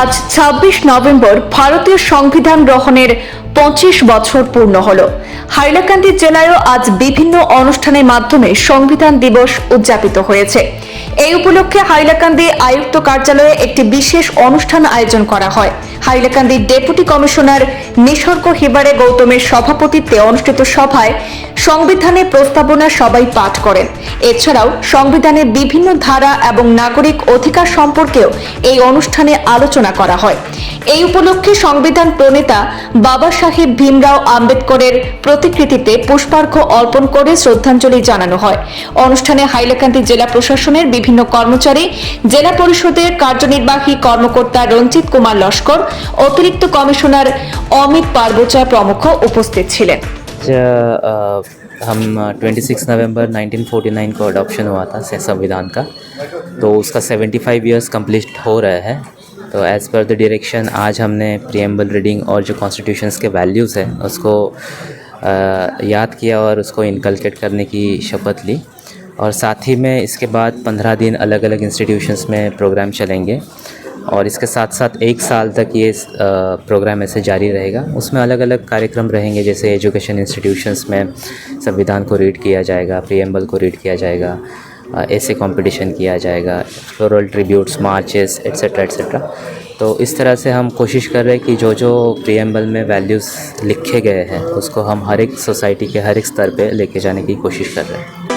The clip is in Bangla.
আজ ছাব্বিশ নভেম্বর ভারতীয় সংবিধান গ্রহণের পঁচিশ বছর পূর্ণ হল। হাইলাকান্দি জেলায়ও আজ বিভিন্ন অনুষ্ঠানের মাধ্যমে সংবিধান দিবস উদযাপিত হয়েছে। এই উপলক্ষে হাইলাকান্দি আয়ুক্ত কার্যালয়ে একটি বিশেষ অনুষ্ঠান আয়োজন করা হয়। হাইলাকান্দি ডেপুটি কমিশনার নিসর্গ হিবারে গৌতমের সভাপতিত্বে অনুষ্ঠিত সভায় সংবিধানের প্রস্তাবনা সবাই পাঠ করেন। এছাড়াও সংবিধানের বিভিন্ন ধারা এবং নাগরিক অধিকার সম্পর্কেও এই অনুষ্ঠানে আলোচনা করা হয়। এই উপলক্ষে সংবিধান প্রণেতা বাবা সাহেব ভীমরাও আম্বেদকরের প্রতিকৃতিতে পুষ্পার্ঘ্য অর্পণ করে শ্রদ্ধাঞ্জলি জানানো হয়। অনুষ্ঠানে হাইলাকান্দি জেলা প্রশাসনের বিভিন্ন কর্মচারী, জেলা পরিষদের কার্যনির্বাহী কর্মকর্তা রঞ্জিত কুমার লস্কর, অতিরিক্ত কমিশনার অমিত পার্বচা প্রমুখ উপস্থিত ছিলেন। आज, अ, हम ट्वेंटी सिक्स नवंबर 1949 को अडॉप्शन हुआ था संविधान का। तो उसका 75 इयर्स कंप्लीट हो रहा है। तो एज़ पर द डायरेक्शन आज हमने प्रियम्बल रीडिंग और जो कॉन्स्टिट्यूशंस के वैल्यूज़ हैं उसको अ, याद किया और उसको इनकलकेट करने की शपथ ली। और साथ ही में इसके बाद पंद्रह दिन अलग अलग इंस्टीट्यूशंस में प्रोग्राम चलेंगे। और इसके साथ साथ एक साल तक ये प्रोग्राम ऐसे जारी रहेगा। उसमें अलग अलग कार्यक्रम रहेंगे, जैसे एजुकेशन इंस्टीट्यूशंस में संविधान को रीड किया जाएगा प्रियम्बल को रीड किया जाएगा ऐसे कंपटीशन किया जाएगा floral tributes marches etcetera etcetera तो इस तरह से हम कोशिश कर रहे हैं कि जो जो प्रियम्बल में वैल्यूज़ लिखे गए हैं, उसको हम हर एक सोसाइटी के हर एक स्तर पे लेके जाने की कोशिश कर रहे हैं।